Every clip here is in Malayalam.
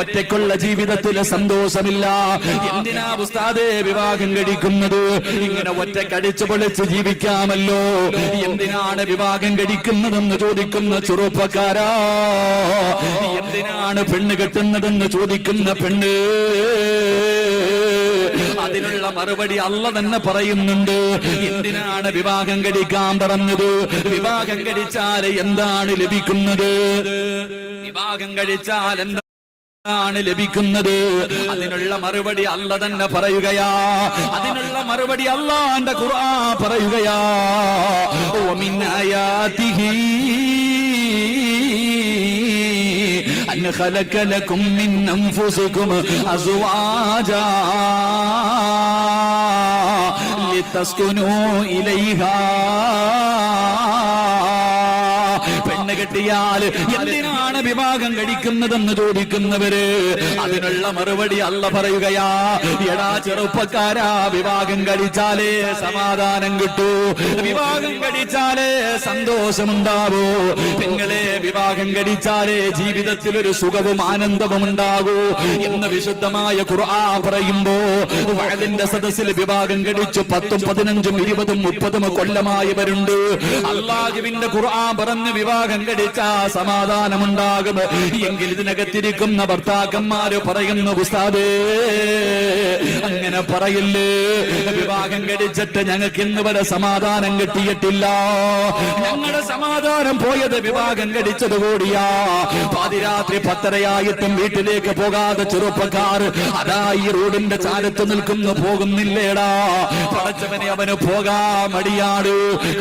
ഒറ്റയ്ക്കുള്ള ജീവിതത്തിൽ സന്തോഷമില്ല. എന്തിനാ ഉസ്താദേ വിവാഹം കഴിക്കുന്നത്? ഇങ്ങനെ ഒറ്റക്കടിച്ചു പൊളിച്ച് ജീവിക്കാമല്ലോ. എന്തിനാണ് വിവാഹം കഴിക്കുന്നതെന്ന് ചോദിക്കുന്ന ചെറുപ്പക്കാരാ? എന്തിനാണ് പെണ്ണ് കെട്ടുന്നതെന്ന് ചോദിക്കുന്ന പെണ്ണ്? അതിനുള്ള മറുപടി അല്ല തന്നെ പറയുന്നുണ്ട്. എന്തിനാണ് വിവാഹം കഴിക്കാൻ പറഞ്ഞത്? വിവാഹം കഴിച്ചാൽ എന്താണ് ലഭിക്കുന്നത്? വിവാഹം കഴിച്ചാൽ എന്താ ആണ് ലഭിക്കുന്നത് അതിനുള്ള മറുപടി അല്ല തന്നെ പറയുകയാ അതിനുള്ള മറുപടി അള്ളാന്റെ ഖുർആ പറയുകയാ ومن آياته أن خلق لكم من أنفسكم أزواجا لتسكنوا إليها കെട്ടിയാൽ എന്തിനാണ് വിവാഹം കഴിക്കുന്നതെന്ന് ചോദിക്കുന്നവര്? അതിനുള്ള മറുപടി അല്ല പറയുകയാ. എടാ ചെറുപ്പക്കാരാ വിവാഹം കഴിച്ചാലേ സമാധാനം കിട്ടൂ. വിവാഹം കഴിച്ചാലേ സന്തോഷമുണ്ടാവൂ. നിങ്ങളെ വിവാഹം കഴിച്ചാലേ ജീവിതത്തിൽ ഒരു സുഖവും ആനന്ദവും ഉണ്ടാകൂ എന്ന് വിശുദ്ധമായ ഖുർആ പറയുമ്പോ വയലിന്റെ സദസ്സിൽ വിവാഹം കഴിച്ചു പത്തും പതിനഞ്ചും ഇരുപതും മുപ്പതും കൊല്ലമായവരുണ്ട്. അള്ളാഹുവിന്റെ ഖുർആൻ പറഞ്ഞ് വിവാഹം കഴിച്ച സമാധാനമുണ്ടാകും എങ്കിൽ ഇതിനകത്തിരിക്കുന്ന ഭർത്താക്കന്മാര് പറയുന്നു ഉസ്താദേ അങ്ങനെ പറയില്ലേ? വിവാഹം കടിച്ചിട്ട് ഞങ്ങൾക്ക് ഇന്ന് വരെ സമാധാനം കിട്ടിയിട്ടില്ല. ഞങ്ങളുടെ സമാധാനം പോയത് വിവാഹം കഴിച്ചത് കൂടിയാ. പാതിരാത്രി പത്തരയായിട്ടും വീട്ടിലേക്ക് പോകാതെ ചെറുപ്പക്കാർ അതാ ഈ റോഡിന്റെ ചാരത്ത് നിൽക്കുന്നു. പോകുന്നില്ലേടാ. പടച്ചവനെ അവന് പോകാ മടിയാട്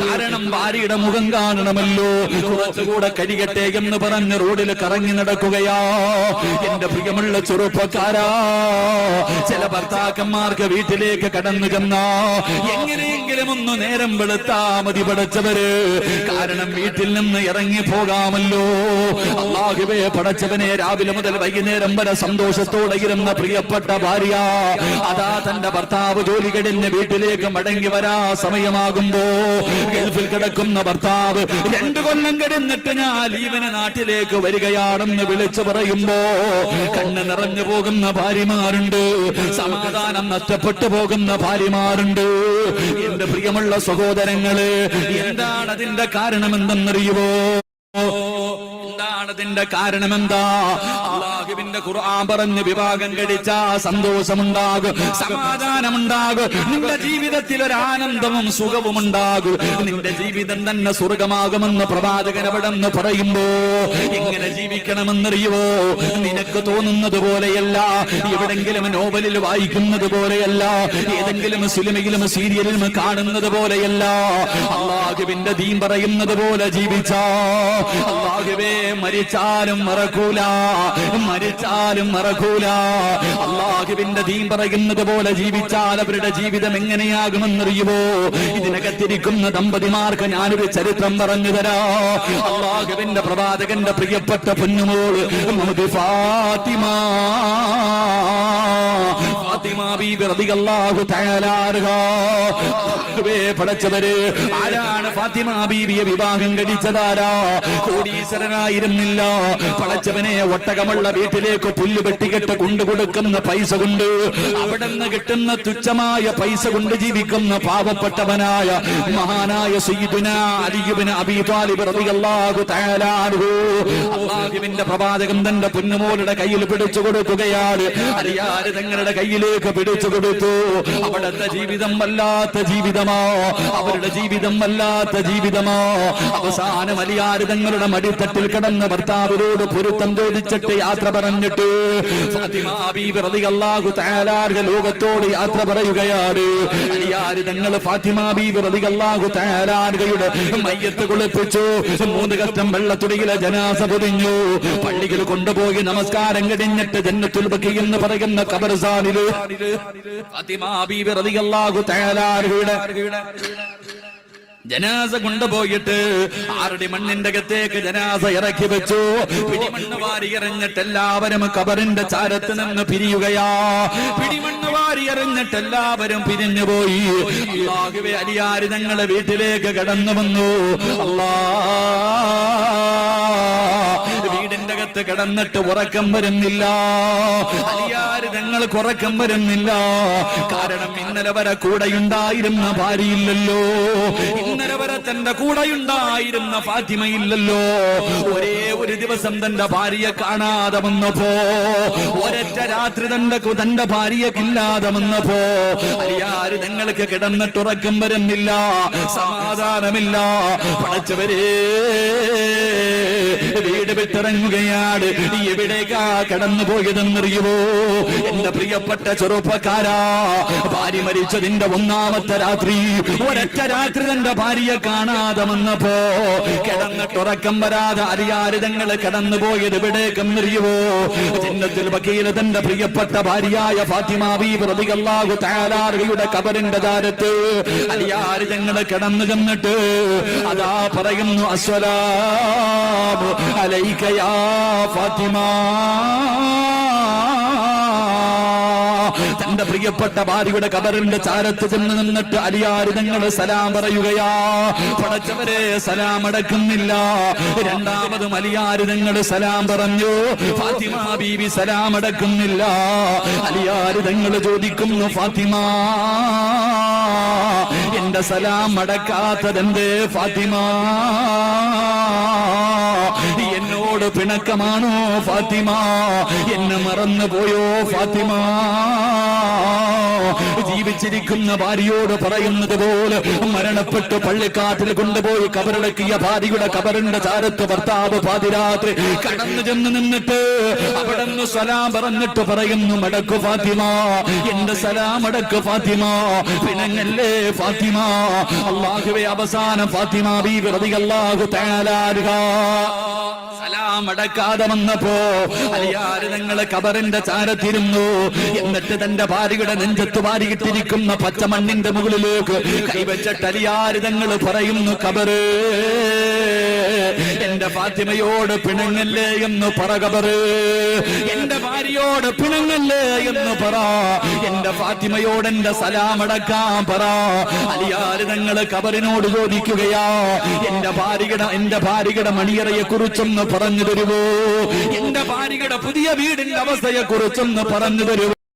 കാരണം ഭാര്യയുടെ മുഖം കാണണമല്ലോ. കുറച്ചുകൂടെ കഴിയട്ടെ എന്ന് പറഞ്ഞ് റോഡിൽ കറങ്ങി നടക്കുകയാ. എന്റെ പ്രിയമുള്ള ചെറുപ്പക്കാരാ ചില ഭർത്താക്കന്മാർക്ക് വീട്ടിലേക്ക് കടന്നു ചെന്ന. എങ്ങനെയെങ്കിലും ഒന്ന് നേരം വെളുത്താ മതി പടച്ചവര്. കാരണം വീട്ടിൽ നിന്ന് ഇറങ്ങി പോകാമല്ലോ. അള്ളാഹുവേ പടച്ചവനെ രാവിലെ മുതൽ വൈകുന്നേരം വരെ സന്തോഷത്തോടെ ഇരുന്ന പ്രിയപ്പെട്ട ഭാര്യ അതാ തന്റെ ഭർത്താവ് ജോലി കഴിഞ്ഞ് വീട്ടിലേക്ക് മടങ്ങി വരാ സമയമാകുമ്പോ ഗൾഫിൽ കിടക്കുന്ന ഭർത്താവ് രണ്ടു കൊല്ലം കിടന്നിട്ട് ഞാൻ ലീവിന് നാട്ടിലേക്ക് വരികയാണെന്ന് വിളിച്ചു പറയുമ്പോ കണ്ണ് നിറഞ്ഞു പോകുന്ന ഭാര്യമാരുണ്ട്. സമാധാനം നഷ്ടപ്പെട്ടു പോകുന്ന ഭാര്യമാരുണ്ട്. എന്റെ പ്രിയമുള്ള സഹോദരങ്ങൾ എന്താണ് അതിന്റെ കാരണമെന്തെന്നറിയുവോ എന്താണ് അതിന്റെ കാരണം എന്താ ഖുർആൻ പറഞ്ഞ് വിഭാഗം കഴിച്ച സന്തോഷമുണ്ടാകും സമാധാനമുണ്ടാകും. നിന്റെ ജീവിതത്തിൽ ഒരു ആനന്ദവും സുഖവും ഉണ്ടാകും. നിന്റെ ജീവിതം തന്നെ സ്വർഗമാകുമെന്ന് പ്രവാചകൻ അവിടെ നിന്ന് പറയുമ്പോ എങ്ങനെ ജീവിക്കണമെന്നറിയുവോ? നിനക്ക് തോന്നുന്നത് പോലെയല്ല എവിടെങ്കിലും നോവലിൽ വായിക്കുന്നത് പോലെയല്ല ഏതെങ്കിലും സിനിമയിലും സീരിയലിലും കാണുന്നത് പോലെയല്ല. അള്ളാഹുവിന്റെ ദീൻ പറയുന്നത് പോലെ ജീവിച്ച അള്ളാഹുവേ മരിച്ചാലും മറക്കൂല മരിച്ചാലും മറക്കൂല. അള്ളാഹുവിന്റെ ദീൻ പറയുന്നത് പോലെ ജീവിച്ചാൽ അവരുടെ ജീവിതം എങ്ങനെയാകുമെന്നറിയുമോ ഇതിനകത്തിരിക്കുന്ന ദമ്പതിമാർക്ക് ഞാനൊരു ചരിത്രം പറഞ്ഞു തരാ. അള്ളാഹുവിന്റെ പ്രവാചകന്റെ പ്രിയപ്പെട്ട പൊന്നുമോൾ ഫാത്തിമാ ഫാത്തിമ. അല്ലാഹുവേ ആരാണ് ഫാത്തിമ ബീബിയെ വിവാഹം കഴിച്ചതാരാ? കോടീശ്വരനായിരുന്നില്ല. പടച്ചവനെ ഒട്ടകമുള്ള വീട്ടിലേക്ക് പുല്ല് വെട്ടിക്കെട്ട് കൊണ്ടുകൊടുക്കുന്ന പൈസ കൊണ്ട് അവിടെ നിന്ന് കിട്ടുന്ന തുച്ഛമായ പൈസ കൊണ്ട് ജീവിക്കുന്ന പാവപ്പെട്ടവനായ മഹാനായ സയ്യിദുന അലിയുബിന് അബീ താലിബ് റളിയല്ലാഹു തആല അള്ളാഹുവിന്റെ പ്രവാചകൻ തന്റെ പൊന്നുമോളുടെ കയ്യിൽ പിടിച്ചു കൊടുക്കുകയാണ്. അറിയാതെ തങ്ങളുടെ കയ്യിലേക്ക് പിടിച്ചു കൊടുത്തു. അവിടുത്തെ ജീവിതം വല്ലാത്ത ജീവിതമോ? അവരുടെ ജീവിതം വല്ലാത്ത ജീവിതമോ? അവസാനം അലിയാര് തങ്ങളുടെ മടിത്തട്ടിൽ കിടന്ന ഭർത്താവിനോട് പൊരുത്തം ചോദിച്ചിട്ട് യാത്ര പറഞ്ഞിട്ട് ലോകത്തോട് യാത്ര പറയുകയാണ്. അലിയാര് തങ്ങൾ ഫാത്തിമ ബീബി തആല അൻഹയുടെ മയ്യത്ത് കുളിപ്പിച്ചു. മൂന്ന് കഷ്ടം വെള്ളത്തുടിയിലെ ജനാസ പൊതിഞ്ഞു. പള്ളിയിൽ കൊണ്ടുപോയി നമസ്കാരം കഴിഞ്ഞിട്ട് ജന്നത്തുൽ ബഖി എന്ന് പറയുന്ന കബർസാനിൽ ജനാസ കൊണ്ടുപോയിട്ട് ആരുടെ മണ്ണിന്റെ അകത്തേക്ക് ജനാസ ഇറക്കി വെച്ചു. പിടിമണ്ണ് വാരി എറിഞ്ഞിട്ട് എല്ലാവരും കബറിന്റെ ചാരത്ത് നിന്ന് പിരിയുകയാ. പിടിമണ്ണ് വാരി എറിഞ്ഞിട്ട് എല്ലാവരും പിരിഞ്ഞുപോയി അള്ളാഹുവെ അലിയാരി ഞങ്ങളെ വീട്ടിലേക്ക് കടന്നു വന്നു. അല്ലാ സമയത്ത് കിടന്നിട്ട് ഉറക്കം വരുന്നില്ല. ഞങ്ങൾ ഉറക്കം വരുന്നില്ല. കാരണം ഇന്നലെ വരെ കൂടെയുണ്ടായിരുന്ന ഭാര്യയില്ലല്ലോ. ഇന്നലെ വരെ തന്റെ കൂടെയുണ്ടായിരുന്ന ഫാത്തിമയില്ലല്ലോ. ഒരേ ഒരു ദിവസം തന്റെ ഭാര്യയെ കാണാതെ വന്നപ്പോ ഒരൊറ്റ രാത്രി തന്റെ തന്റെ ഇല്ലാതെ വന്നപ്പോ അലിയാര് ഞങ്ങൾക്ക് കിടന്നിട്ട് ഉറക്കം വരുന്നില്ല. സമാധാനമില്ല. പടച്ചവരേ. വീട് വിട്ടിറങ്ങുകയാണ് എവിടേക്കാ കടന്നു പോയതെന്നറിയുമോ എന്റെ പ്രിയപ്പെട്ട ചെറുപ്പക്കാരാ ഭാര്യ മരിച്ചതിന്റെ ഒന്നാമത്തെ രാത്രി. ഒരൊറ്റ രാത്രി തന്റെ ഭാര്യയെ കാണാതെ വന്നപ്പോ കിടന്നിട്ടുറക്കം വരാതെ അറിയാരിതങ്ങൾ കടന്നു പോയത് എവിടേക്കെന്നറിയുമോ ചിഹ്നത്തിൽ വക്കീൽ തന്റെ പ്രിയപ്പെട്ട ഭാര്യയായ ഫാത്തിമാവി പ്രതികല്ലാകു റളിയല്ലാഹു കബറിന്റെ താരത്ത് കബറിന്റെ തങ്ങൾ കടന്നു ചെന്നിട്ട് അതാ പറയുന്നു അസ്സലാമു അലൈക يا ഫാത്തിമ തന്റെ പ്രിയപ്പെട്ട ഭാര്യയുടെ കബറിന്റെ ചാരത്ത് ചെന്ന് നിന്നിട്ട് അലിയാരിതങ്ങൾ സലാം പറയുകയാ. പടച്ചവരെ സലാം അടക്കുന്നില്ല. രണ്ടാമതും നിങ്ങൾ സലാം പറഞ്ഞു. ഫാത്തിമ ബീവി സലാം അടക്കുന്നില്ല. നിങ്ങൾ ചോദിക്കുന്നു ഫാത്തിമ എന്റെ സലാം അടക്കാത്തതെന്തേ ഫാത്തിമ? എന്നോട് പിണക്കമാണോ ഫാത്തിമ? എന്നെ മറന്നു പോയോ ഫാത്തിമ? ജീവിച്ചിരിക്കുന്ന ഭാര്യയോട് പറയുന്നത് പോലെ മരണപ്പെട്ട് പള്ളിക്കാട്ടിൽ കൊണ്ടുപോയി കബറടക്കിയ ഭാര്യയുടെ കബറിന്റെ ചാരത്ത് ഭർത്താവ് പാതിരാത്രി കടന്നു ചെന്ന് നിന്നിട്ട് അവിടെ നിന്ന് സലാം പറഞ്ഞിട്ട് പറയുന്നു മടക്കു ഫാത്തിമ എന്റെ സലാം അടക്ക് ഫാത്തിമ പിണങ്ങല്ലേ ഫാത്തിമ? അള്ളാഹുവെ അവസാനം ഫാത്തിമ ബീ വെറുതെ അള്ളാഹു തയ്യാലാരുക സലാം അടക്കാതെ വന്നപ്പോ അലിയാര് ഞങ്ങൾ കബറിന്റെ ചാരത്തിരുന്നു. എന്നിട്ട് തന്റെ ഭാര്യയുടെ നെഞ്ചത്ത് വാരിയിട്ടിരിക്കുന്ന പച്ചമണ്ണിന്റെ മുകളിലേക്ക് കൈവച്ചിട്ട് അലിയാര് ഞങ്ങൾ പറയുന്നു കബറ് എന്റെ ഫാത്തിമയോട് പിണങ്ങല്ലേ എന്ന് പറ കബറ്. എന്റെ ഭാര്യയോട് പിണങ്ങല്ലേ എന്ന് പറ. എന്റെ ഫാത്തിമയോട് എന്റെ സലാം അടക്കാൻ പറ. അലിയാര് ഞങ്ങൾ കബറിനോട് ചോദിക്കുകയാ എന്റെ ഭാര്യയുടെ എന്റെ ഭാര്യയുടെ മണിയറയെ കുറിച്ചൊന്ന് പറഞ്ഞു തരുമോ എന്റെ ഭാര്യയുടെ പുതിയ വീടിന്റെ അവസ്ഥയെ കുറിച്ചൊന്ന് പറഞ്ഞു തരുമോ